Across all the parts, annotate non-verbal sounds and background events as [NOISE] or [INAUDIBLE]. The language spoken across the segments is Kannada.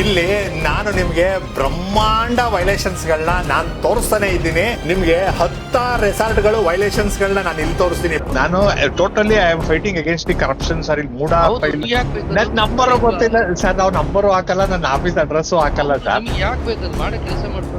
ಇಲ್ಲಿ ನಾನು ನಿಮ್ಗೆ ಬ್ರಹ್ಮಾಂಡ ವೈಲೇಷನ್ಸ್ಗಳನ್ನ ನಾನು ತೋರಿಸ್ತಾನೆ ಇದ್ದೀನಿ. ನಿಮ್ಗೆ ಹತ್ತಾರು ರೆಸಾರ್ಟ್ಗಳು ವೈಲೇಷನ್ಸ್ ಗಳನ್ನ ನಾನು ಇಲ್ಲಿ ತೋರಿಸ್ತೀನಿ. ನಾನು totally I am fighting against the corruption sir ಇಲ್ಲಿ ಮೂಡ? ನನ್ ನಂಬರ್ ಗೊತ್ತಿಲ್ಲ ಸರ್ ನಾವು ನಂಬರ್ ಹಾಕಲ್ಲ ನನ್ನ ಆಫೀಸ್ ಅಡ್ರೆಸ್ ಹಾಕಲ್ಲ ಸರ್ ನಿಮ್ಗೆ ಯಾಕೆ ಬೇಕು? ಮಾಡೋ ಕೆಲಸ ಮಾಡ್ಕೊಂಡು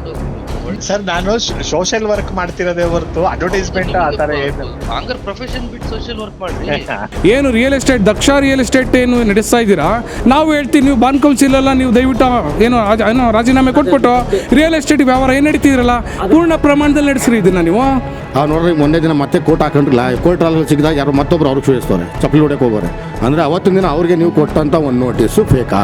ಸರ್ ನಾನು ಸೋಷಿಯಲ್ ವರ್ಕ್ ಮಾಡ್ತಿರೋದೇ ಹೊರತು ಅಡ್ವರ್ಟೈಸ್ಮೆಂಟ್ ಆತರ ತರ ಏನು? ಹಂಗಾರೆ ಪ್ರೊಫೆಷನ್ ಬಿಟ್ ಸೋಷಿಯಲ್ ವರ್ಕ್ ಮಾಡ್ರಿ. [LAUGHS] ಏನು real estate Daksha real estate ಏನು ನಡೆಸ್ತಾ ಇದ್ದೀರಾ? ನಾವು ಹೇಳ್ತೀವಿ ನೀವು ಬಾನ್ ಕೌನ್ಸಿಲ್ ಎಲ್ಲ ನೀವು ದಯವಿಟ್ಟು ಏನು ರಾಜ- ಏನೋ ರಾಜೀನಾಮೆ ಕೊಟ್ಬಿಟ್ಟು ರಿಯಲ್ ಎಸ್ಟೇಟ್ ವ್ಯವಹಾರ ಏನು ನಡೀತಿದ್ರಲ್ಲ ಪೂರ್ಣ ಪ್ರಮಾಣದಲ್ಲಿ ನಡೆಸ್ರಿ ಇದನ್ನ ನೀವು. ಆ ನೋಡ್ರಿ ಮೊನ್ನೆ ದಿನ ಮತ್ತೆ ಕೋರ್ಟ್ ಹಾಕೊಂಡ್ರಲ್ಲ ಕೋರ್ಟ್ ಅಲ್ಲಿ ಸಿಕ್ಕಿದಾಗ ಯಾರು ಮತ್ತೊಬ್ರು ಅವ್ರಿಗೆ ಸೂಚಿಸ್ತಾರೆ ಚಪ್ಪಲಿ ಹೊಡೆಯಕ್ಕೆ ಹೋಗೋರೆ. ಅಂದ್ರೆ ಅವತ್ತಿನ ದಿನ ಅವ್ರಿಗೆ ನೀವು ಕೊಟ್ಟಂತ ಒಂದು ನೋಟಿಸು ಫೇಕಾ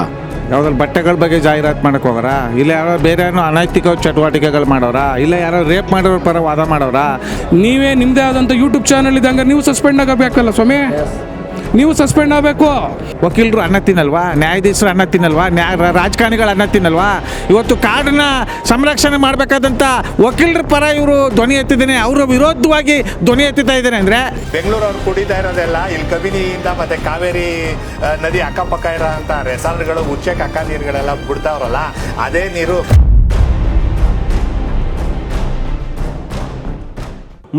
ಯಾವ್ದಾದ್ರು ಬಟ್ಟೆಗಳ ಬಗ್ಗೆ ಜಾಹೀರಾತು ಮಾಡಕ್ ಹೋಗೋರ? ಇಲ್ಲ ಯಾರೋ ಬೇರೆ ಏನೋ ಅನೈತಿಕ ಚಟುವಟಿಕೆಗಳು ಮಾಡೋರ? ಇಲ್ಲ ಯಾರೋ ರೇಪ್ ಮಾಡೋರ ಪರ ವಾದ ಮಾಡೋರ? ನೀವೇ ನಿಮ್ಮದೇ ಆದಂಥ ಯೂಟ್ಯೂಬ್ ಚಾನಲ್ ಇದ್ದಂಗೆ ನೀವು ಸಸ್ಪೆಂಡ್ ಆಗಬೇಕಲ್ಲ ಸ್ವಾಮಿ? ನೀವು ಸಸ್ಪೆಂಡ್ ಆಗಬೇಕು. ವಕೀಲರು ಅನ್ನ ತಿನ್ನಲ್ವಾ? ನ್ಯಾಯಾಧೀಶರು ಅನ್ನ ತಿನ್ನಲ್ವಾ? ನ್ಯಾಯ ರಾಜಕಾರಣಿಗಳು ಅನ್ನ ತಿನ್ನಲ್ವಾ? ಇವತ್ತು ಕಾಡನ್ನ ಸಂರಕ್ಷಣೆ ಮಾಡಬೇಕಾದಂಥ ವಕೀಲರ ಪರ ಇವರು ಧ್ವನಿ ಎತ್ತಿದ್ದೇನೆ. ಅವರ ವಿರೋಧವಾಗಿ ಧ್ವನಿ ಎತ್ತಿತಾ ಇದ್ದಾರೆ ಅಂದರೆ? ಬೆಂಗಳೂರು ಅವ್ರು ಕುಡಿತಾ ಇರೋದೆಲ್ಲ ಇಲ್ಲಿ ಕಬಿನಿಯಿಂದ ಮತ್ತೆ ಕಾವೇರಿ ನದಿ ಅಕ್ಕಪಕ್ಕ ಇರೋಂಥ ರೆಸಾರ್ಟ್ಗಳು ಉಚ್ಚೆ ಕಕ್ಕ ನೀರುಗಳೆಲ್ಲ ಬಿಡ್ತಾವ್ರಲ್ಲ ಅದೇ ನೀರು.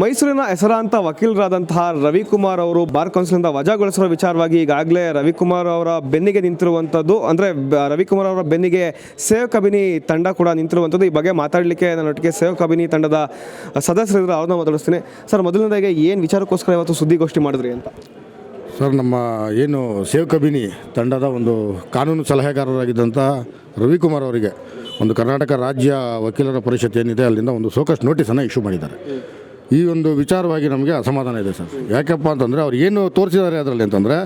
ಮೈಸೂರಿನ ಹೆಸರಾಂತ ವಕೀಲರಾದಂತಹ ರವಿಕುಮಾರ್ ಅವರು ಬಾರ್ ಕೌನ್ಸಿಲ್ನಿಂದ ವಜಾಗೊಳಿಸಿರುವ ವಿಚಾರವಾಗಿ ಈಗಾಗಲೇ ರವಿಕುಮಾರ್ ಅವರ ಬೆನ್ನಿಗೆ ನಿಂತಿರುವಂಥದ್ದು. ಅಂದರೆ ರವಿಕುಮಾರ್ ಅವರ ಬೆನ್ನಿಗೆ ಸೇವ್ ಕಬಿನಿ ತಂಡ ಕೂಡ ನಿಂತಿರುವಂಥದ್ದು. ಈ ಬಗ್ಗೆ ಮಾತಾಡಲಿಕ್ಕೆ ನನ್ನೊಟ್ಟಿಗೆ ಸೇವ್ ಕಬಿನಿ ತಂಡದ ಸದಸ್ಯರಿದ್ರು ಅವ್ರನ್ನ ಮಾತಾಡಿಸ್ತೀನಿ. ಸರ್, ಮೊದಲನೇದಾಗಿ ಏನು ವಿಚಾರಕ್ಕೋಸ್ಕರ ಇವತ್ತು ಸುದ್ದಿಗೋಷ್ಠಿ ಮಾಡಿದ್ರಿ ಅಂತ? ಸರ್, ನಮ್ಮ ಏನು ಸೇವ್ ಕಬಿನಿ ತಂಡದ ಒಂದು ಕಾನೂನು ಸಲಹೆಗಾರರಾಗಿದ್ದಂಥ ರವಿಕುಮಾರ್ ಅವರಿಗೆ ಒಂದು ಕರ್ನಾಟಕ ರಾಜ್ಯ ವಕೀಲರ ಪರಿಷತ್ ಏನಿದೆ, ಅಲ್ಲಿಂದ ಒಂದು ಸೋಕಸ್ ನೋಟಿಸನ್ನು ಇಶ್ಯೂ ಮಾಡಿದ್ದಾರೆ. ಈ ಒಂದು ವಿಚಾರವಾಗಿ ನಮಗೆ ಅಸಮಾಧಾನ ಇದೆ ಸರ್. ಯಾಕಪ್ಪ ಅಂತಂದರೆ ಅವ್ರು ಏನು ತೋರಿಸಿದ್ದಾರೆ ಅದರಲ್ಲಿ ಅಂತಂದರೆ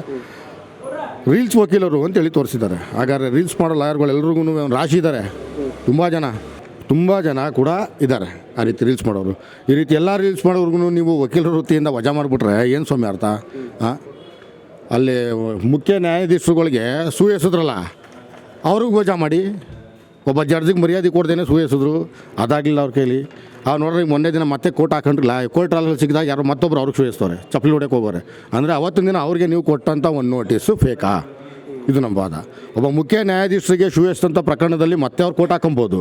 ರೀಲ್ಸ್ ವಕೀಲರು ಅಂತೇಳಿ ತೋರಿಸಿದ್ದಾರೆ. ಹಾಗಾದ್ರೆ ರೀಲ್ಸ್ ಮಾಡೋ ಲಾಯರ್ಗಳು ಎಲ್ರಿಗೂ ಒಂದು ರಾಶಿ ಇದ್ದಾರೆ. ತುಂಬ ಜನ ತುಂಬ ಜನ ಕೂಡ ಇದ್ದಾರೆ ಆ ರೀತಿ ರೀಲ್ಸ್ ಮಾಡೋರು. ಈ ರೀತಿ ಎಲ್ಲ ರೀಲ್ಸ್ ಮಾಡೋರ್ಗು ನೀವು ವಕೀಲರ ವೃತ್ತಿಯಿಂದ ವಜಾ ಮಾಡಿಬಿಟ್ರೆ ಏನು ಸ್ವಾಮಿ ಅರ್ಥ? ಹಾಂ ಅಲ್ಲಿ ಮುಖ್ಯ ನ್ಯಾಯಾಧೀಶರುಗಳಿಗೆ ಸೂ ಅವ್ರಿಗೂ ಅವ್ರಿಗೆ ವಜಾ ಮಾಡಿ. ಒಬ್ಬ ಜಡ್ಜಿಗೆ ಮರ್ಯಾದೆ ಕೊಡ್ದೇನೆ ಸೂ ಎಸಿದ್ರು. ಅದಾಗಲಿಲ್ಲ ಅವ್ರ ಕೈಲಿ. ಆ ನೋಡ್ರಿ, ಮೊನ್ನೆ ದಿನ ಮತ್ತೆ ಕೋರ್ಟ್ ಹಾಕೊಂಡ್ರಲ್ಲ ಕೋರ್ಟ್ ಅಲ್ಲಿ ಸಿಕ್ಕಿದಾಗ ಯಾರು ಮತ್ತೊಬ್ರು ಅವ್ರಿಗೆ ಸುಯಿಸ್ತಾರೆ ಚಪ್ಪಲಿ ಹೊಡೆಯಕ್ಕೆ ಹೋಗೋರೆ. ಅಂದರೆ ಅವತ್ತಿನ ದಿನ ಅವ್ರಿಗೆ ನೀವು ಕೊಟ್ಟಂಥ ಒಂದು ನೋಟಿಸು ಫೇಕಾ. ಇದು ನಮ್ಮ ವಾದ. ಒಬ್ಬ ಮುಖ್ಯ ನ್ಯಾಯಾಧೀಶರಿಗೆ ಶೂ ಎಷ್ಟಂಥ ಪ್ರಕರಣದಲ್ಲಿ ಮತ್ತೆ ಅವ್ರು ಕೋರ್ಟ್ ಹಾಕೊಬೋದು.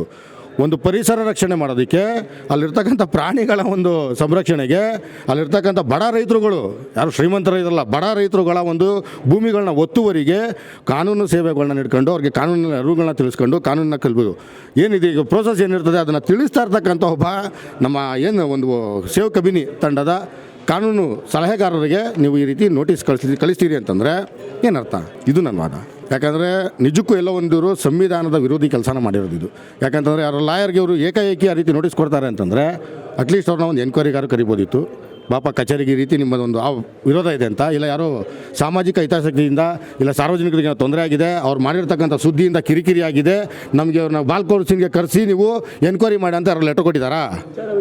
ಒಂದು ಪರಿಸರ ರಕ್ಷಣೆ ಮಾಡೋದಕ್ಕೆ, ಅಲ್ಲಿರ್ತಕ್ಕಂಥ ಪ್ರಾಣಿಗಳ ಒಂದು ಸಂರಕ್ಷಣೆಗೆ, ಅಲ್ಲಿರ್ತಕ್ಕಂಥ ಬಡ ರೈತರುಗಳು, ಯಾರು ಶ್ರೀಮಂತರ ಇರಲ್ಲ ಬಡ ರೈತರುಗಳ ಒಂದು ಭೂಮಿಗಳನ್ನ ಒತ್ತುವರಿಗೆ ಕಾನೂನು ಸೇವೆಗಳನ್ನ ನೀಡ್ಕೊಂಡು, ಅವ್ರಿಗೆ ಕಾನೂನಿನ ಅರಿವುಗಳನ್ನ ತಿಳಿಸ್ಕೊಂಡು ಕಾನೂನನ್ನ ಕಲ್ಬೋದು. ಏನಿದೆ ಈಗ ಪ್ರೋಸೆಸ್ ಏನಿರ್ತದೆ ಅದನ್ನು ತಿಳಿಸ್ತಾ ಇರ್ತಕ್ಕಂಥ ಒಬ್ಬ ನಮ್ಮ ಏನು ಒಂದು ಸೇವ್ ಕಬಿನಿ ತಂಡದ ಕಾನೂನು ಸಲಹೆಗಾರರಿಗೆ ನೀವು ಈ ರೀತಿ ನೋಟಿಸ್ ಕಳಿಸ್ತೀರಿ ಕಳಿಸ್ತೀರಿ ಅಂತಂದರೆ ಏನರ್ಥ? ಇದು ನನ್ನ ವಾದ. ಯಾಕಂದರೆ ನಿಜಕ್ಕೂ ಎಲ್ಲ ಒಂದಿವರು ಸಂವಿಧಾನದ ವಿರೋಧಿ ಕೆಲಸನ ಮಾಡಿರೋದು ಇದು. ಯಾಕಂತಂದರೆ ಯಾರು ಲಾಯರ್ಗೆ ಅವರು ಏಕಾಏಕಿ ಆ ರೀತಿ ನೋಟಿಸ್ ಕೊಡ್ತಾರೆ ಅಂತಂದರೆ ಅಟ್ಲೀಸ್ಟ್ ಅವ್ರನ್ನ ಒಂದು ಎನ್ಕ್ವೈರಿಗಾರು ಕರಿಬೋದಿತ್ತು. ಪಾಪ ಕಚೇರಿಗೆ ಈ ರೀತಿ ನಿಮ್ಮದೊಂದು ಆ ವಿರೋಧ ಇದೆ ಅಂತ, ಇಲ್ಲ ಯಾರೋ ಸಾಮಾಜಿಕ ಹಿತಾಸಕ್ತಿಯಿಂದ ಇಲ್ಲ ಸಾರ್ವಜನಿಕರಿಗೆ ತೊಂದರೆ ಆಗಿದೆ, ಅವ್ರು ಮಾಡಿರ್ತಕ್ಕಂಥ ಸುದ್ದಿಯಿಂದ ಕಿರಿಕಿರಿ ಆಗಿದೆ, ನಮಗೆ ಅವ್ರನ್ನ ಬಾಲ್ ಕೌನ್ಸಿಲ್ಗೆ ಕರೆಸಿ ನೀವು ಎನ್ಕ್ವೈರಿ ಮಾಡಿ ಅಂತ ಅವ್ರ ಲೆಟರ್ ಕೊಟ್ಟಿದ್ದಾರಾ?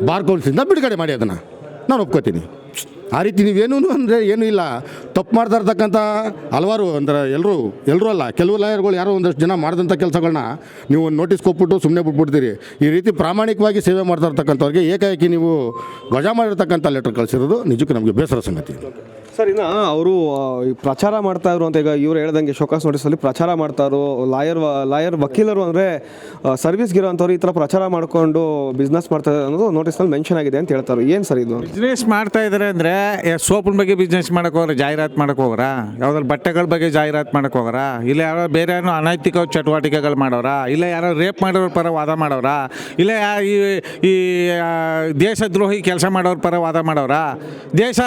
ಬಾರ್ ಕೌನ್ಸಿಲಿಂದ ಬಿಡುಗಡೆ ಮಾಡಿ ಅದನ್ನು. ನಾನು ಒಪ್ಕೋತೀನಿ. ಆ ರೀತಿ ನೀವೇನೂ ಅಂದರೆ ಏನೂ ಇಲ್ಲ. ತಪ್ಪು ಮಾಡ್ತಾ ಇರ್ತಕ್ಕಂಥ ಹಲವಾರು ಅಂದರೆ ಎಲ್ಲರೂ ಎಲ್ಲರೂ ಅಲ್ಲ, ಕೆಲವು ಲಾಯರ್ಗಳು ಯಾರೋ ಒಂದಷ್ಟು ಜನ ಮಾಡಿದಂಥ ಕೆಲಸಗಳನ್ನ ನೀವು ಒಂದು ನೋಟಿಸ್ ಕೊಟ್ಬಿಟ್ಟು ಸುಮ್ಮನೆ ಬಿಟ್ಬಿಡ್ತೀರಿ. ಈ ರೀತಿ ಪ್ರಾಮಾಣಿಕವಾಗಿ ಸೇವೆ ಮಾಡ್ತಾ ಇರ್ತಕ್ಕಂಥವ್ರಿಗೆ ಏಕಾಏಕಿ ನೀವು ವಜಾ ಮಾಡಿರ್ತಕ್ಕಂಥ ಲೆಟರ್ ಕಳಿಸಿರೋದು ನಿಜಕ್ಕೂ ನಮಗೆ ಬೇಸರ ಸಂಗತಿ. ಸರ್, ಇನ್ನು ಅವರು ಪ್ರಚಾರ ಮಾಡ್ತಾ ಇದ್ರು ಅಂತ ಈಗ ಇವ್ರು ಹೇಳ್ದಂಗೆ ಶೋಕಾಸ್ ನೋಟಿಸಲ್ಲಿ ಪ್ರಚಾರ ಮಾಡ್ತಾರೋ ಲಾಯರ್ ಲಾಯರ್ ವಕೀಲರು ಅಂದರೆ ಸರ್ವಿಸ್ಗಿರೋ ಅಂಥವ್ರು ಈ ಥರ ಪ್ರಚಾರ ಮಾಡಿಕೊಂಡು ಬಿಸ್ನೆಸ್ ಮಾಡ್ತಾರೆ ಅನ್ನೋದು ನೋಟಿಸ್ನಲ್ಲಿ ಮೆನ್ಷನ್ ಆಗಿದೆ ಅಂತ ಹೇಳ್ತಾರೆ. ಏನು ಸರ್ ಇದು? ಬಿಸ್ನೆಸ್ ಮಾಡ್ತಾ ಇದ್ದಾರೆ ಅಂದರೆ ಸೋಪಿನ ಬಗ್ಗೆ ಬಿಸ್ನೆಸ್ ಮಾಡಕ್ ಹೋಗ್ರ, ಜಾಹೀರಾತು ಮಾಡಕ್ ಹೋಗ್ರ? ಯಾವ್ದಾದ್ರು ಬಟ್ಟೆಗಳ ಬಗ್ಗೆ ಜಾಹೀರಾತು ಮಾಡಕ್ ಹೋಗ್ರ? ಇಲ್ಲ ಯಾರೋ ಬೇರೆ ಏನೋ ಅನೈತಿಕ ಚಟುವಟಿಕೆಗಳು ಮಾಡೋರ? ಇಲ್ಲ ಯಾರೋ ರೇಪ್ ಮಾಡೋರ ಪರ ವಾದ ಮಾಡೋರ? ಇಲ್ಲ ಈ ಈ ದೇಶದ್ರೋಹಿ ಕೆಲಸ ಮಾಡೋರ ಪರ ವಾದ ಮಾಡೋರ? ದೇಶ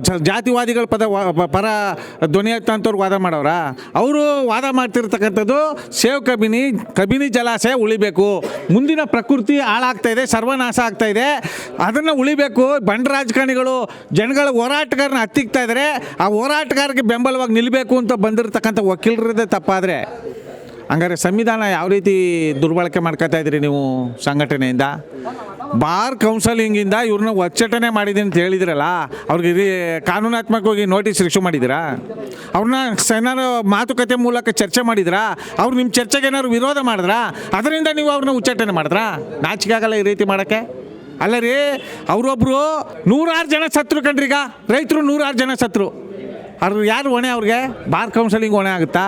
ಜ- ಜಾತಿವಾದಿಗಳ ಪದ ಪರ ಧ್ವನಿ ಆಗ್ತಂಥವ್ರು ವಾದ ಮಾಡೋರ? ಅವರು ವಾದ ಮಾಡ್ತಿರ್ತಕ್ಕಂಥದ್ದು ಸೇವ್ ಕಬಿನಿ ಕಬಿನಿ ಜಲಾಶಯ ಉಳಿಬೇಕು. ಮುಂದಿನ ಪ್ರಕೃತಿ ಹಾಳಾಗ್ತಾ ಇದೆ, ಸರ್ವನಾಶ ಆಗ್ತಾ ಇದೆ. ಅದನ್ನು ಉಳಿಬೇಕು. ಬಂಡ ರಾಜಕಾರಣಿಗಳು, ಜನಗಳ ಹೋರಾಟಗಾರನ ಹತ್ತಿಕ್ತಾ ಇದ್ದಾರೆ ಆ ಹೋರಾಟಗಾರರಿಗೆ ಬೆಂಬಲವಾಗಿ ನಿಲ್ಲಬೇಕು ಅಂತ ಬಂದಿರತಕ್ಕಂಥ ವಕೀಲರದೇ ತಪ್ಪಾದರೆ. ಹಂಗಾರೆ ಸಂವಿಧಾನ ಯಾವ ರೀತಿ ದುರ್ಬಳಕೆ ಮಾಡ್ಕೊತಾ ಇದ್ದೀರಿ ನೀವು ಸಂಘಟನೆಯಿಂದ? ಬಾರ್ ಕೌನ್ಸಲಿಂಗಿಂದ ಇವ್ರನ್ನ ಒಚ್ಚಟನೆ ಮಾಡಿದೆ ಅಂತ ಹೇಳಿದ್ರಲ್ಲ, ಅವ್ರಿಗೆ ಕಾನೂನಾತ್ಮಕವಾಗಿ ನೋಟಿಸ್ ಇಶ್ಯೂ ಮಾಡಿದ್ದೀರಾ? ಅವ್ರನ್ನ ಏನಾರು ಮಾತುಕತೆ ಮೂಲಕ ಚರ್ಚೆ ಮಾಡಿದ್ರಾ? ಅವ್ರು ನಿಮ್ಮ ಚರ್ಚೆಗೆ ಏನಾದ್ರು ವಿರೋಧ ಮಾಡಿದ್ರಾ? ಅದರಿಂದ ನೀವು ಅವ್ರನ್ನ ಉಚ್ಚಾಟನೆ ಮಾಡಿದ್ರಾ? ನಾಚಿಕಾಗಲ್ಲ ಈ ರೀತಿ ಮಾಡೋಕ್ಕೆ? ಅಲ್ಲ ರೀ ಅವರೊಬ್ಬರು ನೂರಾರು ಜನ ಸತ್ರು ಈಗ. ರೈತರು ನೂರಾರು ಜನ ಸತ್ರು. ಅವ್ರು ಯಾರು ಹೊಣೆ ಅವ್ರಿಗೆ? ಬಾರ್ ಕೌನ್ಸಲಿಂಗ್ ಹೊಣೆ ಆಗುತ್ತಾ?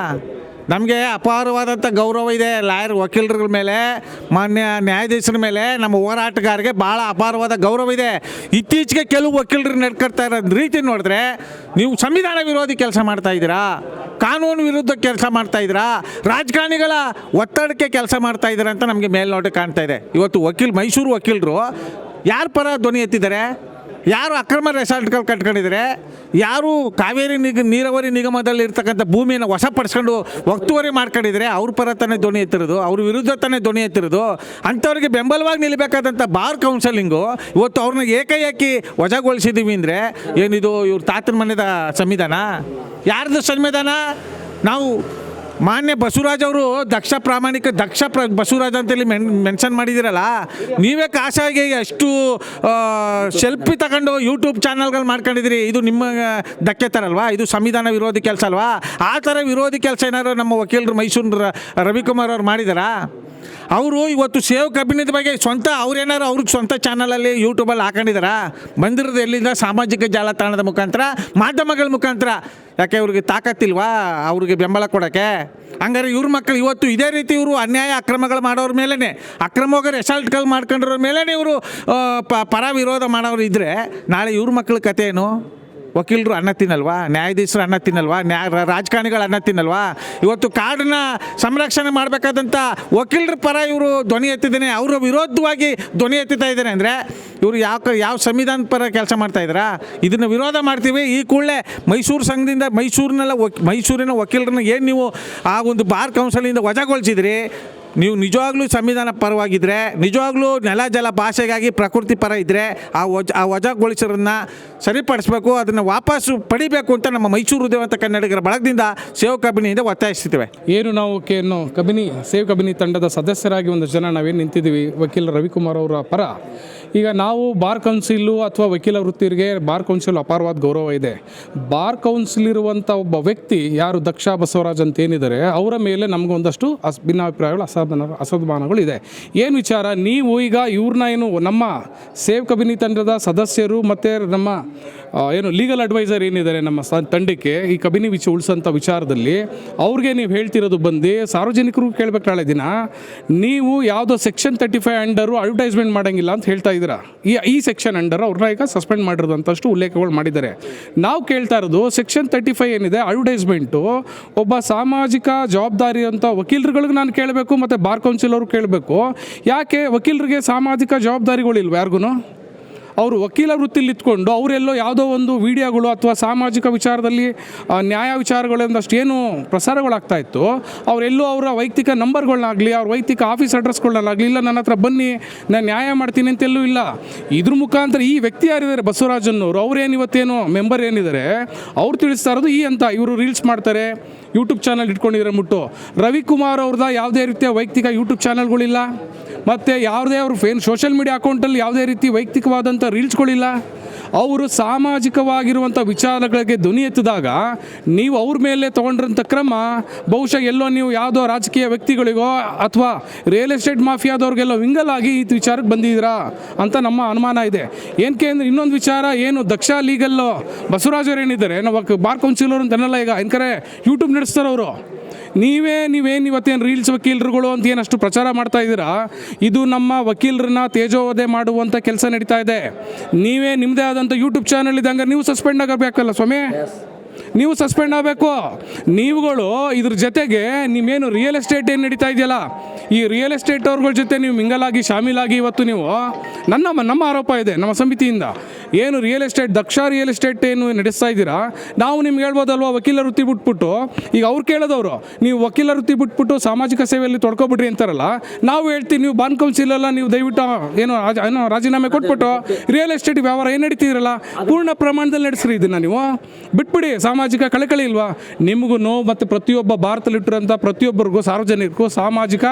ನಮಗೆ ಅಪಾರವಾದಂಥ ಗೌರವ ಇದೆ. ಲಾಯರ್ ವಕೀಲರ ಮೇಲೆ, ಮಾನ್ಯ ನ್ಯಾಯಾಧೀಶರ ಮೇಲೆ ನಮ್ಮ ಹೋರಾಟಗಾರರಿಗೆ ಭಾಳ ಅಪಾರವಾದ ಗೌರವ ಇದೆ. ಇತ್ತೀಚೆಗೆ ಕೆಲವು ವಕೀಲರು ನಡ್ಕೊಳ್ತಾ ಇರೋ ರೀತಿ ನೋಡಿದ್ರೆ, ನೀವು ಸಂವಿಧಾನ ವಿರೋಧಿ ಕೆಲಸ ಮಾಡ್ತಾ ಇದ್ದೀರಾ? ಕಾನೂನು ವಿರುದ್ಧ ಕೆಲಸ ಮಾಡ್ತಾ ಇದ್ದೀರಾ? ರಾಜಕಾರಣಿಗಳ ಒತ್ತಡಕ್ಕೆ ಕೆಲಸ ಮಾಡ್ತಾ ಇದ್ದೀರಾ ಅಂತ ನಮಗೆ ಮೇಲ್ನೋಟ ಕಾಣ್ತಾ ಇದೆ. ಇವತ್ತು ವಕೀಲ್, ಮೈಸೂರು ವಕೀಲರು ಯಾರ ಪರ ಧ್ವನಿ ಎತ್ತಿದ್ದಾರೆ? ಯಾರು ಅಕ್ರಮ ರೆಸಾರ್ಟ್ಗಳು ಕಟ್ಕೊಂಡಿದ್ರೆ, ಯಾರು ಕಾವೇರಿ ನಿಗ, ನೀರಾವರಿ ನಿಗಮದಲ್ಲಿ ಇರ್ತಕ್ಕಂಥ ಭೂಮಿಯನ್ನು ವಶಪಡಿಸ್ಕೊಂಡು ಒತ್ತುವರಿ ಮಾಡ್ಕೊಂಡಿದ್ರೆ ಅವ್ರ ಪರ ತಾನೇ ಧ್ವನಿ ಎತ್ತಿರೋದು, ಅವ್ರ ವಿರುದ್ಧ ತಾನೇ ಧ್ವನಿ ಎತ್ತಿರೋದು, ಅಂಥವ್ರಿಗೆ ಬೆಂಬಲವಾಗಿ ನಿಲ್ಲಬೇಕಾದಂಥ ಬಾರ್ ಕೌನ್ಸಲಿಂಗು ಇವತ್ತು ಅವ್ರನ್ನ ಏಕೈಕಿ ವಜಾಗೊಳಿಸಿದ್ದೀವಿ ಅಂದರೆ ಏನಿದು ಇವ್ರ ತಾತನ ಮನೆದ ಸಂವಿಧಾನ? ಯಾರ್ದು ಸಂವಿಧಾನ? ನಾವು ಮಾನ್ಯ ಬಸವರಾಜ್ ಅವರು ದಕ್ಷ ಪ್ರಾಮಾಣಿಕ, ದಕ್ಷ ಪ್ರ ಬಸವರಾಜ್ ಅಂತೇಳಿ ಮೆನ್ ಮೆನ್ಷನ್ ಮಾಡಿದ್ದೀರಲ್ಲ, ನೀವೇ ಖಾಸಗಿ ಅಷ್ಟು ಸೆಲ್ಫಿ ತಗೊಂಡು ಯೂಟ್ಯೂಬ್ ಚಾನಲ್ಗಳು ಮಾಡ್ಕೊಂಡಿದ್ದೀರಿ. ಇದು ನಿಮ್ಮ ಧಕ್ಕೆ ತರಲ್ವಾ? ಇದು ಸಂವಿಧಾನ ವಿರೋಧಿ ಕೆಲಸ ಅಲ್ವಾ? ಆ ಥರ ವಿರೋಧಿ ಕೆಲಸ ಏನಾದ್ರು ನಮ್ಮ ವಕೀಲರು ಮೈಸೂರು ರವಿಕುಮಾರ್ ಅವ್ರು ಮಾಡಿದಾರಾ? ಅವರು ಇವತ್ತು ಸೇವ್ ಅಭಿನಯದ ಬಗ್ಗೆ ಸ್ವಂತ ಅವ್ರೇನಾರು ಅವ್ರಿಗೆ ಸ್ವಂತ ಚಾನಲಲ್ಲಿ ಯೂಟ್ಯೂಬಲ್ಲಿ ಹಾಕೊಂಡಿದಾರ? ಬಂದಿರೋದು ಎಲ್ಲಿಂದ? ಸಾಮಾಜಿಕ ಜಾಲತಾಣದ ಮುಖಾಂತರ, ಮಾಧ್ಯಮಗಳ ಮುಖಾಂತರ? ಯಾಕೆ ಇವ್ರಿಗೆ ತಾಕತ್ತಿಲ್ವಾ ಅವ್ರಿಗೆ ಬೆಂಬಲ ಕೊಡೋಕ್ಕೆ? ಹಂಗಾರೆ ಇವ್ರ ಮಕ್ಕಳು ಇವತ್ತು ಇದೇ ರೀತಿ ಇವರು ಅನ್ಯಾಯ ಅಕ್ರಮಗಳು ಮಾಡೋರ ಮೇಲೇ ಅಕ್ರಮವಾಗಿ ರೆಸಾಲ್ಟ್ಗಳು ಮಾಡ್ಕೊಂಡಿರೋ ಮೇಲೇ ಇವರು ಪರ ವಿರೋಧ ಮಾಡೋರು ಇದ್ದರೆ ನಾಳೆ ಇವ್ರ ಮಕ್ಕಳ ಕಥೆ ಏನು? ವಕೀಲರು ಅನ್ನ ತಿನ್ನಲ್ವಾ? ನ್ಯಾಯಾಧೀಶರು ಅನ್ನ ತಿನ್ನಲ್ವಾ? ನ್ಯಾಯ ರಾಜಕಾರಣಿಗಳು ಅನ್ನ ತಿನ್ನಲ್ವಾ? ಇವತ್ತು ಕಾಡನ್ನ ಸಂರಕ್ಷಣೆ ಮಾಡಬೇಕಾದಂಥ ವಕೀಲರ ಪರ ಇವರು ಧ್ವನಿ ಎತ್ತಿದ್ದಾನೆ. ಅವರ ವಿರೋಧವಾಗಿ ಧ್ವನಿ ಎತ್ತಿತಾ ಇದ್ದಾರೆ ಅಂದರೆ ಇವರು ಯಾವ ಯಾವ ಸಂವಿಧಾನದ ಪರ ಕೆಲಸ ಮಾಡ್ತಾ ಇದ್ದಾರಾ? ಇದನ್ನು ವಿರೋಧ ಮಾಡ್ತೀವಿ. ಈ ಕೂಡಲೇ ಮೈಸೂರು ಸಂಘದಿಂದ ಮೈಸೂರಿನೆಲ್ಲ ಮೈಸೂರಿನ ವಕೀಲರನ್ನ ಏನು ನೀವು ಆ ಒಂದು ಬಾರ್ ಕೌನ್ಸಿಲಿಂದ ವಜಾಗೊಳಿಸಿದ್ರಿ? ನೀವು ನಿಜವಾಗ್ಲೂ ಸಂವಿಧಾನ ಪರವಾಗಿದ್ದರೆ ನಿಜವಾಗ್ಲೂ ನೆಲ, ಜಲ ಭಾಷೆಗಾಗಿ ಪ್ರಕೃತಿ ಪರ ಇದ್ದರೆ ಆ ವಜ, ಆ ವಜಾಗೊಳಿಸೋದನ್ನ ಸರಿಪಡಿಸ್ಬೇಕು, ಅದನ್ನು ವಾಪಸ್ಸು ಪಡಿಬೇಕು ಅಂತ ನಮ್ಮ ಮೈಸೂರು ದೇವಂತ ಕನ್ನಡಿಗರ ಬಳಗದಿಂದ ಸೇವ್ ಕಬಿನಿಯಿಂದ ಒತ್ತಾಯಿಸ್ತಿದ್ದೇವೆ. ಏನು ನಾವು ಕೇನು ಕಬಿನಿ, ಸೇವ್ ಕಬಿನಿ ತಂಡದ ಸದಸ್ಯರಾಗಿ ಒಂದು ಜನ ನಾವೇನು ನಿಂತಿದ್ದೀವಿ, ವಕೀಲ ರವಿಕುಮಾರ್ ಅವರ ಪರ. ಈಗ ನಾವು ಬಾರ್ ಕೌನ್ಸಿಲು ಅಥವಾ ವಕೀಲ ವೃತ್ತಿಗೆ ಬಾರ್ ಕೌನ್ಸಿಲ್ ಅಪಾರವಾದ ಗೌರವ ಇದೆ. ಬಾರ್ ಕೌನ್ಸಿಲ್ ಇರುವಂಥ ಒಬ್ಬ ವ್ಯಕ್ತಿ ಯಾರು? ದಕ್ಷ ಬಸವರಾಜ್ ಅಂತ ಏನಿದ್ದಾರೆ, ಅವರ ಮೇಲೆ ನಮಗೊಂದಷ್ಟು ಅಸ್ ಭಿನ್ನಾಭಿಪ್ರಾಯಗಳು ಅಸಾಧನ ಅಸಮಾಧಾನಗಳು ಇದೆ ಏನು ವಿಚಾರ? ನೀವು ಈಗ ಇವ್ರನ್ನ ಏನು, ನಮ್ಮ ಸೇವಕ ಕಬಿನಿ ತಂಡದ ಸದಸ್ಯರು ಮತ್ತು ನಮ್ಮ ಏನು ಲೀಗಲ್ ಅಡ್ವೈಸರ್ ಏನಿದ್ದಾರೆ ನಮ್ಮ ತಂಡಕ್ಕೆ ಈ ಕಬಿನಿ ವಿಚ ಉಳಿಸೋಂಥ ವಿಚಾರದಲ್ಲಿ ಅವ್ರಿಗೆ ನೀವು ಹೇಳ್ತಿರೋದು ಬಂದು ಸಾರ್ವಜನಿಕರು ಕೇಳಬೇಕು ನಾಳೆ ದಿನ, ನೀವು ಯಾವುದೋ section thirty five under advertisement ಮಾಡೋಂಗಿಲ್ಲ ಅಂತ ಹೇಳ್ತಾ ಇದ್ದೀರಾ? ಈ ಈ ಸೆಕ್ಷನ್ ಅಂಡರ್ ಅವ್ರನ್ನ ಈಗ ಸಸ್ಪೆಂಡ್ ಮಾಡಿರೋದಂತಷ್ಟು ಉಲ್ಲೇಖಗಳು ಮಾಡಿದ್ದಾರೆ. ನಾವು ಕೇಳ್ತಾ ಇರೋದು ಸೆಕ್ಷನ್ ತರ್ಟಿ ಫೈವ್ ಏನಿದೆ ಅಡ್ವರ್ಟೈಸ್ಮೆಂಟು ಒಬ್ಬ ಸಾಮಾಜಿಕ ಜವಾಬ್ದಾರಿ ಅಂತ ವಕೀಲರುಗಳಿಗೆ ನಾನು ಕೇಳಬೇಕು, ಮತ್ತು ಬಾರ್ ಕೌನ್ಸಿಲ್ ಅವರು ಕೇಳಬೇಕು. ಯಾಕೆ ವಕೀಲರಿಗೆ ಸಾಮಾಜಿಕ ಜವಾಬ್ದಾರಿಗಳಿಲ್ವ ಯಾರಿಗೂ ಅವರು ವಕೀಲ ವೃತ್ತಿಲಿ ಇತ್ಕೊಂಡು ಅವರೆಲ್ಲೋ ಯಾವುದೋ ಒಂದು ವಿಡಿಯೋಗಳು ಅಥವಾ ಸಾಮಾಜಿಕ ವಿಚಾರದಲ್ಲಿ ನ್ಯಾಯ ವಿಚಾರಗಳೆಂದಷ್ಟು ಏನು ಪ್ರಸಾರಗಳಾಗ್ತಾ ಇತ್ತು, ಅವರೆಲ್ಲೋ ಅವರ ವೈಯಕ್ತಿಕ ನಂಬರ್ಗಳನ್ನಾಗಲಿ, ಅವ್ರ ವೈಯಕ್ತಿಕ ಆಫೀಸ್ ಅಡ್ರೆಸ್ಗಳನ್ನಾಗಲಿ, ಇಲ್ಲ ನನ್ನ ಹತ್ರ ಬನ್ನಿ, ನಾನು ನ್ಯಾಯ ಮಾಡ್ತೀನಿ ಅಂತೆಲ್ಲೂ ಇಲ್ಲ. ಇದ್ರ ಮುಖಾಂತರ ಈ ವ್ಯಕ್ತಿ ಯಾರಿದ್ದಾರೆ? ಬಸವರಾಜನ್ನವರು ಅವ್ರೇನು ಇವತ್ತೇನು ಮೆಂಬರ್ ಏನಿದ್ದಾರೆ? ಅವ್ರು ತಿಳಿಸ್ತಾ ಇರೋದು ಈ ಅಂತ. ಇವರು ರೀಲ್ಸ್ ಮಾಡ್ತಾರೆ, ಯೂಟ್ಯೂಬ್ ಚಾನಲ್ ಇಟ್ಕೊಂಡಿದ್ದಾರೆ ಮುಟ್ಟು. ರವಿಕುಮಾರ್ ಅವ್ರದ್ದು ಯಾವುದೇ ರೀತಿಯ ವೈಯಕ್ತಿಕ ಯೂಟ್ಯೂಬ್ ಚಾನಲ್ಗಳಿಲ್ಲ. ಮತ್ತು ಯಾವುದೇ ಅವ್ರ ಫೇನ್, ಸೋಷಿಯಲ್ ಮೀಡಿಯಾ ಅಕೌಂಟಲ್ಲಿ ಯಾವುದೇ ರೀತಿ ವೈಯಕ್ತಿಕವಾದಂಥ ರೀಲ್ಸ್ಗಳಿಲ್ಲ ಅವರು ಸಾಮಾಜಿಕವಾಗಿರುವಂಥ ವಿಚಾರಗಳಿಗೆ ಧ್ವನಿ ಎತ್ತಿದಾಗ ನೀವು ಅವ್ರ ಮೇಲೆ ತೊಗೊಂಡ್ರಂಥ ಕ್ರಮ, ಬಹುಶಃ ಎಲ್ಲೋ ನೀವು ಯಾವುದೋ ರಾಜಕೀಯ ವ್ಯಕ್ತಿಗಳಿಗೋ ಅಥವಾ ರಿಯಲ್ ಎಸ್ಟೇಟ್ ಮಾಫಿಯಾದವ್ರಿಗೆಲ್ಲೋ ವಿಂಗಲ್ ಆಗಿ ಈ ವಿಚಾರಕ್ಕೆ ಬಂದಿದ್ದೀರಾ ಅಂತ ನಮ್ಮ ಅನುಮಾನ ಇದೆ. ಏನಕ್ಕೆ ಅಂದರೆ ಇನ್ನೊಂದು ವಿಚಾರ ಏನು ದಕ್ಷ ಲೀಗಲ್ಲು ಬಸವರಾಜವ್ರು ಏನಿದ್ದಾರೆ ನಾವು ಬಾರ್ ಕೌನ್ಸಿಲ್ ಅವರು ಅನ್ನಲ್ಲ ಈಗ ಏನ್ಕರೆ ಯೂಟ್ಯೂಬ್ ನಡೆಸ್ತಾರೆ ಅವರು. ನೀವೇ, ನೀವೇನು ಇವತ್ತೇನು ರೀಲ್ಸ್ ವಕೀಲರುಗಳು ಅಂತ ಏನಷ್ಟು ಪ್ರಚಾರ ಮಾಡ್ತಾ ಇದ್ದೀರಾ? ಇದು ನಮ್ಮ ವಕೀಲರನ್ನ ತೇಜೋವಧೆ ಮಾಡುವಂಥ ಕೆಲಸ ನಡೀತಾ ಇದೆ. ನೀವೇ ನಿಮ್ಮದೇ ಆದಂಥ ಯೂಟ್ಯೂಬ್ ಚಾನಲ್ ಇದ್ದಂಗೆ ನೀವು ಸಸ್ಪೆಂಡ್ ಆಗಬೇಕಲ್ಲ ಸ್ವಾಮಿ? ನೀವು ಸಸ್ಪೆಂಡ್ ಆಗಬೇಕು. ನೀವುಗಳು ಇದ್ರ ಜೊತೆಗೆ ನಿಮ್ಮೇನು ರಿಯಲ್ ಎಸ್ಟೇಟ್ ಏನು ನಡೀತಾ ಇದೆಯಲ್ಲ? ಈ ರಿಯಲ್ ಎಸ್ಟೇಟ್ ಅವ್ರಗಳ ಜೊತೆ ನೀವು ಮಿಂಗಲಾಗಿ ಶಾಮೀಲಾಗಿ ಇವತ್ತು ನೀವು ನನ್ನ ನಮ್ಮ ಆರೋಪ ಇದೆ ನಮ್ಮ ಸಮಿತಿಯಿಂದ. ಏನು real estate Daksha real estate ಏನು ನಡೆಸ್ತಾ ಇದ್ದೀರಾ? ನಾವು ನಿಮ್ಗೆ ಹೇಳ್ಬೋದಲ್ವಾ ವಕೀಲ ವೃತ್ತಿ ಬಿಟ್ಬಿಟ್ಟು? ಈಗ ಅವ್ರು ಕೇಳೋದವರು ನೀವು ವಕೀಲ ವೃತ್ತಿ ಬಿಟ್ಬಿಟ್ಟು ಸಾಮಾಜಿಕ ಸೇವೆಯಲ್ಲಿ ತೊಡ್ಕೊಬಿಡ್ರಿ ಅಂತಾರಲ್ಲ ನಾವು ಹೇಳ್ತೀವಿ ನೀವು ಬಾನ್ ಕೌನ್ಸಿಲೆಲ್ಲ ನೀವು ದಯವಿಟ್ಟು ಏನು ಏನೋ ರಾಜೀನಾಮೆ ಕೊಟ್ಬಿಟ್ಟು ರಿಯಲ್ ಎಸ್ಟೇಟ್ ವ್ಯವಹಾರ ಏನು ನಡೀತಿದ್ರಲ್ಲ? ಪೂರ್ಣ ಪ್ರಮಾಣದಲ್ಲಿ ನಡೆಸ್ರಿ ಇದನ್ನ ನೀವು. ಬಿಟ್ಬಿಡಿ ಸಾಮಾಜಿಕ ಕಳಕಳಿ ಇಲ್ವಾ? ನಿಮಗೂ ಮತ್ತು ಪ್ರತಿಯೊಬ್ಬ ಭಾರತದಲ್ಲಿಟ್ಟಿರೋಂಥ ಪ್ರತಿಯೊಬ್ಬರಿಗೂ, ಸಾರ್ವಜನಿಕರಿಗೂ ಸಾಮಾಜಿಕ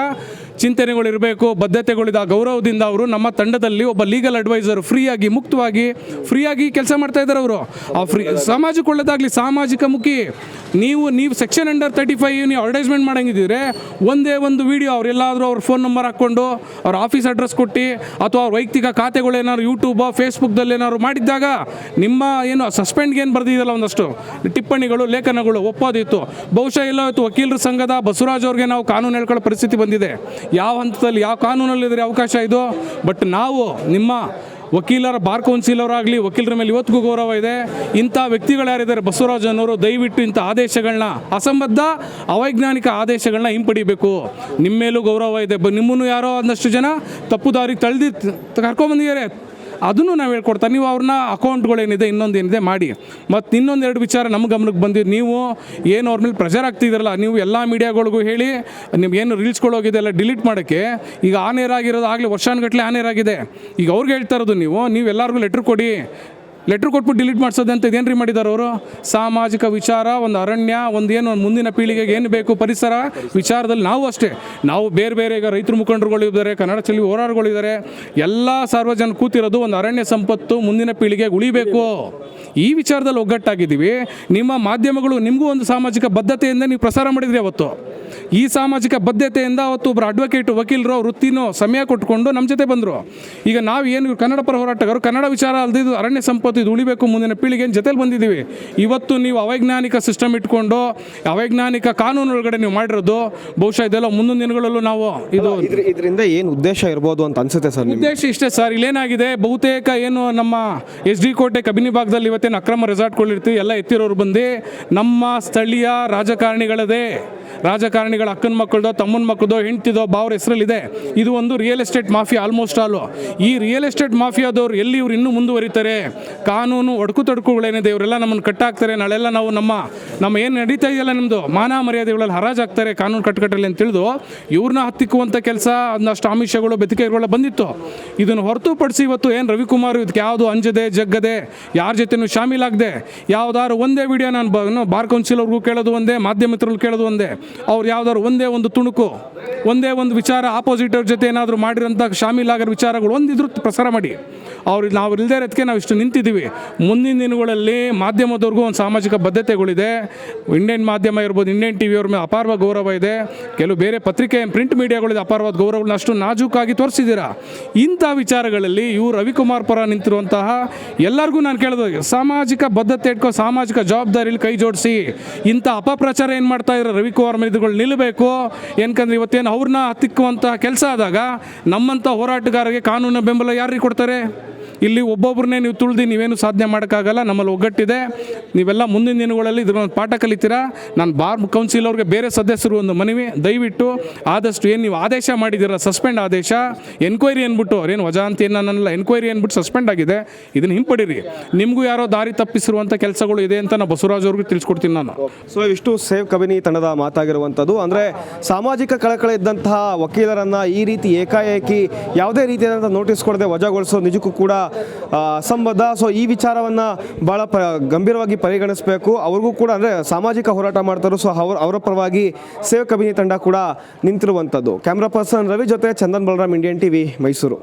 ಚಿಂತನೆಗಳಿರಬೇಕು ಬದ್ಧತೆಗಳಿದ ಗೌರವದಿಂದ ಅವರು ನಮ್ಮ ತಂಡದಲ್ಲಿ ಒಬ್ಬ ಲೀಗಲ್ ಅಡ್ವೈಸರ್ ಫ್ರೀಯಾಗಿ, ಮುಕ್ತವಾಗಿ, ಫ್ರೀಯಾಗಿ ಕೆಲಸ ಮಾಡ್ತಾ ಇದ್ದಾರೆ ಅವರು. ಆ ಫ್ರೀ, ಸಮಾಜಕ್ಕೆ ಒಳ್ಳೆದಾಗಲಿ, ಸಾಮಾಜಿಕ ಮುಖಿ. ನೀವು ನೀವು ಸೆಕ್ಷನ್ ಅಂಡರ್ ತರ್ಟಿ ಫೈವ್ ನೀವು ಅಡ್ವರ್ಟೈಸ್ಮೆಂಟ್ ಮಾಡಂಗಿದ್ರೆ ಒಂದೇ ಒಂದು ವಿಡಿಯೋ ಅವರೆಲ್ಲಾದರೂ ಅವ್ರ ಫೋನ್ ನಂಬರ್ ಹಾಕ್ಕೊಂಡು ಅವ್ರ ಆಫೀಸ್ ಅಡ್ರೆಸ್ ಕೊಟ್ಟು ಅಥವಾ ಅವ್ರ ವೈಯಕ್ತಿಕ ಖಾತೆಗಳೇನಾದ್ರು ಯೂಟ್ಯೂಬ್ ಫೇಸ್ಬುಕ್ದಲ್ಲಿ ಏನಾದ್ರು ಮಾಡಿದ್ದಾಗ ನಿಮ್ಮ ಏನು ಸಸ್ಪೆಂಡ್ಗೆ ಏನು ಬರೆದಿದ್ದಲ್ಲ ಒಂದಷ್ಟು ಟಿಪ್ಪಣಿಗಳು, ಲೇಖನಗಳು ಒಪ್ಪೋದಿತ್ತು. ಬಹುಶಃ ಎಲ್ಲ ಇವತ್ತು ವಕೀಲರ ಸಂಘದ ಬಸವರಾಜ್ ಅವ್ರಿಗೆ ನಾವು ಕಾನೂನು ಹೇಳ್ಕೊಳ್ಳೋ ಪರಿಸ್ಥಿತಿ ಬಂದಿದೆ. ಯಾವ ಹಂತದಲ್ಲಿ, ಯಾವ ಕಾನೂನಲ್ಲಿದ್ರೆ ಅವಕಾಶ ಇದು? ಬಟ್ ನಾವು, ನಿಮ್ಮ ವಕೀಲರ ಬಾರ್ ಕೌನ್ಸಿಲ್ ಅವರಾಗಲಿ ವಕೀಲರ ಮೇಲೆ ಇವತ್ತಿಗೂ ಗೌರವ ಇದೆ. ಇಂಥ ವ್ಯಕ್ತಿಗಳು ಯಾರಿದ್ದಾರೆ? ಬಸವರಾಜ್ ಅನ್ನೋರು ದಯವಿಟ್ಟು ಇಂಥ ಆದೇಶಗಳನ್ನ, ಅಸಂಬದ್ಧ, ಅವೈಜ್ಞಾನಿಕ ಆದೇಶಗಳನ್ನ ಹಿಂಪಡಿಬೇಕು. ನಿಮ್ಮ ಮೇಲೂ ಗೌರವ ಇದೆ. ನಿಮ್ಮನ್ನು ಯಾರೋ ಒಂದಷ್ಟು ಜನ ತಪ್ಪು ದಾರಿಗೆ ತಳ್ದಿ ಕರ್ಕೊಂಬಂದಿದ್ದಾರೆ ಅದನ್ನು ನಾವು ಹೇಳ್ಕೊಡ್ತಾ, ನೀವು ಅವ್ರನ್ನ ಅಕೌಂಟ್ಗಳೇನಿದೆ ಇನ್ನೊಂದು ಏನಿದೆ ಮಾಡಿ. ಮತ್ತು ಇನ್ನೊಂದೆರಡು ವಿಚಾರ ನಮ್ಮ ಗಮನಕ್ಕೆ ಬಂದಿದ್ದು ನೀವು ಏನು ಅವ್ರ ಮೇಲೆ ಪ್ರೆಷರ್ ಆಗ್ತಿದ್ರಲ್ಲ, ನೀವು ಎಲ್ಲ ಮೀಡಿಯಾಗಳಿಗೂ ಹೇಳಿ, ನಿಮ್ಗೆ ಏನು ರೀಲ್ಸ್ಗಳು ಹೋಗಿದೆ ಎಲ್ಲ ಡಿಲೀಟ್ ಮಾಡೋಕ್ಕೆ, ಈಗ ಆನ್ ಏರ್ ಆಗಿರೋದು ಆಗಲಿ ವರ್ಷಾನುಗಟ್ಟಲೆ ಆನ್ ಆಗಿದೆ. ಈಗ ಅವ್ರಿಗೆ ಹೇಳ್ತಾ ಇರೋದು ನೀವು ನೀವು ಎಲ್ಲರಿಗೂ ಲೆಟ್ರ್ ಕೊಡಿ ಲೆಟ್ರ್ ಕೊಟ್ಬಿಟ್ಟು ಡಿಲೀಟ್ ಮಾಡಿಸೋದು ಅಂತ ಇದೇನು ರೀ ಮಾಡಿದ್ದಾರೆ ಅವರು? ಸಾಮಾಜಿಕ ವಿಚಾರ, ಒಂದು ಅರಣ್ಯ, ಒಂದು ಏನು ಒಂದು ಮುಂದಿನ ಪೀಳಿಗೆಗೆ ಏನು ಬೇಕು ಪರಿಸರ ವಿಚಾರದಲ್ಲಿ ನಾವು ಅಷ್ಟೇ. ನಾವು ಬೇರೆ ಬೇರೆ ಈಗ ರೈತರು ಮುಖಂಡರುಗಳು ಇದ್ದಾರೆ, ಕನ್ನಡ ಚಲಿ ಹೋರಾಟಗಳಿದ್ದಾರೆ ಎಲ್ಲ ಸಾರ್ವಜನಿಕ ಕೂತಿರೋದು ಒಂದು ಅರಣ್ಯ ಸಂಪತ್ತು ಮುಂದಿನ ಪೀಳಿಗೆಗೆ ಉಳಿಬೇಕು. ಈ ವಿಚಾರದಲ್ಲಿ ಒಗ್ಗಟ್ಟಾಗಿದ್ದೀವಿ. ನಿಮ್ಮ ಮಾಧ್ಯಮಗಳು ನಿಮಗೂ ಒಂದು ಸಾಮಾಜಿಕ ಬದ್ಧತೆಯಿಂದ ನೀವು ಪ್ರಸಾರ ಮಾಡಿದ್ರಿ ಅವತ್ತು. ಈ ಸಾಮಾಜಿಕ ಬದ್ಧತೆಯಿಂದ ಅವತ್ತು ಒಬ್ಬರು ಅಡ್ವೊಕೇಟ್ ವಕೀಲರು ವೃತ್ತಿನೋ ಸಮಯ ಕೊಟ್ಟುಕೊಂಡು ನಮ್ಮ ಜೊತೆ ಬಂದರು. ಈಗ ನಾವು ಏನು ಕನ್ನಡ ಪರ ಹೋರಾಟಗಾರರು ಕನ್ನಡ ವಿಚಾರ ಅಲ್ದಿದ್ದು ಅರಣ್ಯ ಸಂಪತ್ತು ಇದು ಉಳಿಬೇಕು ಮುಂದಿನ ಪೀಳಿಗೆ ಜೊತೆಲಿ ಬಂದಿದ್ದೀವಿ. ಇವತ್ತು ನೀವು ಅವೈಜ್ಞಾನಿಕ ಸಿಸ್ಟಮ್ ಇಟ್ಕೊಂಡು ಅವೈಜ್ಞಾನಿಕ ಕಾನೂನು ಒಳಗಡೆ ನೀವು ಮಾಡಿರೋದು ಬಹುಶಃ ಇದೆಲ್ಲ ಮುಂದಿನ ದಿನಗಳಲ್ಲೂ ನಾವು ಇದು ಇದರಿಂದ ಏನು ಉದ್ದೇಶ ಇರ್ಬೋದು ಅಂತ ಅನ್ಸುತ್ತೆ ಸರ್ ಉದ್ದೇಶ ಇಷ್ಟೇ ಸರ್ ಇಲ್ಲೇನಾಗಿದೆ ಬಹುತೇಕ ಏನು ನಮ್ಮ ಎಸ್ ಡಿ ಕೋಟೆ ಕಬಿನಿ ಭಾಗದಲ್ಲಿ ಇವತ್ತೇನು ಅಕ್ರಮ ರೆಸಾರ್ಟ್ಗಳಿರ್ತೀವಿ ಎಲ್ಲ ಎತ್ತಿರೋರು ಬಂದು ನಮ್ಮ ಸ್ಥಳೀಯ ರಾಜಕಾರಣಿಗಳದೇ ರಾಜಕಾರಣಿಗಳ ಅಕ್ಕನ ಮಕ್ಕಳದೋ, ತಮ್ಮನ ಮಕ್ಕಳದೋ, ಹೆಂಡ್ತಿದೋ ಬಾವ್ರ ಹೆಸರಲ್ಲಿದೆ. ಇದು ಒಂದು real estate mafia almost all ಈ ರಿಯಲ್ ಎಸ್ಟೇಟ್ ಮಾಫಿಯಾದವ್ರು ಎಲ್ಲಿ ಇವ್ರು ಇನ್ನೂ ಮುಂದುವರಿತಾರೆ? ಕಾನೂನು ಒಡಕು ತಡಕುಗಳೇನಿದೆ, ಇವರೆಲ್ಲ ನಮ್ಮನ್ನು ಕಟ್ಟಾಕ್ತಾರೆ. ನಾಳೆಲ್ಲ ನಾವು ನಮ್ಮ ನಮ್ಮ ಏನು ನಡೀತಾ ಇದೆಯಲ್ಲ ನಿಮ್ಮದು ಮಾನ ಮರ್ಯಾದೆಗಳಲ್ಲಿ ಹರಾಜಾಗ್ತಾರೆ ಕಾನೂನು ಕಟ್ಟುಕಟ್ಟಲ್ಲಿ ಅಂತ ತಿಳಿದು, ಇವ್ರನ್ನ ಹತ್ತಿಕ್ಕುವಂಥ ಕೆಲಸ ಒಂದಷ್ಟು ಆಮಿಷಗಳು ಬೆತಿಕೆಗಳು ಬಂದಿತ್ತು. ಇದನ್ನು ಹೊರತುಪಡಿಸಿ ಇವತ್ತು ಏನು ರವಿಕುಮಾರ್ ಇದಕ್ಕೆ ಯಾವುದು ಅಂಜದೆ, ಜಗ್ಗದೆ, ಯಾರ ಜೊತೆನೂ ಶಾಮೀಲಾಗದೆ? ಯಾವುದಾದ್ರು ಒಂದೇ ವಿಡಿಯೋ ನಾನು ಬಾರ್ ಕೌನ್ಸಿಲ್ ಅವ್ರಿಗೂ ಕೇಳೋದು ಒಂದೇ, ಮಾಧ್ಯಮ ಮಿತ್ರರು ಕೇಳೋದು ಒಂದೇ. ಅವ್ರು ಯಾವ್ದಾದ್ರು ಒಂದೇ ಒಂದು ತುಣುಕು, ಒಂದೇ ಒಂದು ವಿಚಾರ ಆಪೋಸಿಟ್ ಜೊತೆ ಏನಾದರೂ ಮಾಡಿರೋಂಥ ಶಾಮೀಲಾಗಿರೋ ವಿಚಾರಗಳು ಒಂದಿದ್ರು ಪ್ರಸಾರ ಮಾಡಿ. ಅವ್ರು ನಾವು ಇಲ್ಲದೇ ಇರೋದಕ್ಕೆ ನಾವು ಇಷ್ಟು ನಿಂತಿದ್ದೀವಿ. ಮುಂದಿನ ದಿನಗಳಲ್ಲಿ ಮಾಧ್ಯಮದವ್ರಿಗೂ ಒಂದು ಸಾಮಾಜಿಕ ಬದ್ಧತೆಗಳಿದೆ. ಇಂಡಿಯನ್ ಮಾಧ್ಯಮ ಇರ್ಬೋದು, ಇಂಡಿಯನ್ ಟಿ ವಿಯವ್ರ ಮೇಲೆ ಅಪಾರವಾದ ಗೌರವ ಇದೆ. ಕೆಲವು ಬೇರೆ ಪತ್ರಿಕೆ ಪ್ರಿಂಟ್ ಮೀಡಿಯಾಗಳಿದೆ ಅಪಾರವಾದ ಗೌರವಗಳನ್ನ ಅಷ್ಟು ನಾಜೂಕಾಗಿ ತೋರಿಸಿದ್ದೀರಾ? ಇಂಥ ವಿಚಾರಗಳಲ್ಲಿ ಇವರು ರವಿಕುಮಾರ್ ಪರ ನಿಂತಿರುವಂತಹ ಎಲ್ಲರಿಗೂ ನಾನು ಕೇಳಿದ, ಸಾಮಾಜಿಕ ಬದ್ಧತೆ ಇಟ್ಕೋ, ಸಾಮಾಜಿಕ ಜವಾಬ್ದಾರಿಯಲ್ಲಿ ಕೈ ಜೋಡಿಸಿ ಇಂಥ ಅಪಪ್ರಚಾರ ಏನು ಮಾಡ್ತಾ ಇರೋ ರವಿಕುಮಾರ್ ಇದುಗಳು ನಿಲ್ಲಬೇಕು. ಏನಕಂದ್ರೆ ಇವತ್ತೇನು ಅವ್ರನ್ನ ಹತ್ತಿಕ್ಕುವಂಥ ಕೆಲಸ ಆದಾಗ ನಮ್ಮಂಥ ಹೋರಾಟಗಾರರಿಗೆ ಕಾನೂನು ಬೆಂಬಲ ಯಾರಿಗೆ ಕೊಡ್ತಾರೆ? ಇಲ್ಲಿ ಒಬ್ಬೊಬ್ಬರನ್ನೇ ನೀವು ತುಳಿದು ನೀವೇನು ಸಾಧನೆ ಮಾಡೋಕ್ಕಾಗಲ್ಲ, ನಮ್ಮಲ್ಲಿ ಒಗ್ಗಟ್ಟಿದೆ. ನೀವೆಲ್ಲ ಮುಂದಿನ ದಿನಗಳಲ್ಲಿ ಇದ್ರ ಒಂದು ಪಾಠ ಕಲಿತೀರಾ? ನಾನು ಬಾರ್ ಕೌನ್ಸಿಲ್ ಅವ್ರಿಗೆ ಬೇರೆ ಸದಸ್ಯರು ಒಂದು ಮನವಿ, ದಯವಿಟ್ಟು ಆದಷ್ಟು ಏನು ನೀವು ಆದೇಶ ಮಾಡಿದ್ದೀರ, ಸಸ್ಪೆಂಡ್ ಆದೇಶ? ಎನ್ಕ್ವೈರಿ ಅಂದ್ಬಿಟ್ಟು, ಅವ್ರೇನು ವಜಾ ಅಂತ ಏನು ನನ್ನಲ್ಲ ಎನ್ಕ್ವೈರಿ ಅಂದ್ಬಿಟ್ಟು ಸಸ್ಪೆಂಡ್ ಆಗಿದೆ. ಇದನ್ನು ಹಿಂಪಡಿರಿ. ನಿಮಗೂ ಯಾರೋ ದಾರಿ ತಪ್ಪಿಸಿರುವಂಥ ಕೆಲಸಗಳು ಇದೆ ಅಂತ ನಾನು ಬಸವರಾಜ್ ಅವ್ರಿಗೆ ತಿಳಿಸ್ಕೊಡ್ತೀನಿ ನಾನು. ಸೊ ಇಷ್ಟು ಸೇವ್ ಕಬಿನಿ ತಂಡದ ಮಾತಾಗಿರುವಂಥದ್ದು ಅಂದರೆ ಸಾಮಾಜಿಕ ಕಳಕಳ ಇದ್ದಂತಹ ವಕೀಲರನ್ನು ಈ ರೀತಿ ಏಕಾಏಕಿ ಯಾವುದೇ ರೀತಿಯಾದಂಥ ನೋಟಿಸ್ ಕೊಡದೆ ವಜಾಗೊಳಿಸೋ ನಿಜಕ್ಕೂ ಕೂಡ ಅಸಂಬದ್ಧ ಸೊ ಈ ವಿಚಾರವನ್ನು ಭಾಳ ಪ, ಗಂಭೀರವಾಗಿ ಪರಿಗಣಿಸಬೇಕು. ಅವ್ರಿಗೂ ಕೂಡ, ಅಂದರೆ ಸಾಮಾಜಿಕ ಹೋರಾಟ ಮಾಡ್ತಾರೆ ಸೊ ಅವ್ರ, ಅವರ ಪರವಾಗಿ ಸೇವಕ ಅಭಿನಯ ತಂಡ ಕೂಡ ನಿಂತಿರುವಂಥದ್ದು. ಕ್ಯಾಮ್ರಾ ಪರ್ಸನ್ ರವಿ ಜೊತೆ ಚಂದನ್ ಬಲರಾಮ್ ಇಂಡಿಯನ್ ಟಿವಿ ಮೈಸೂರು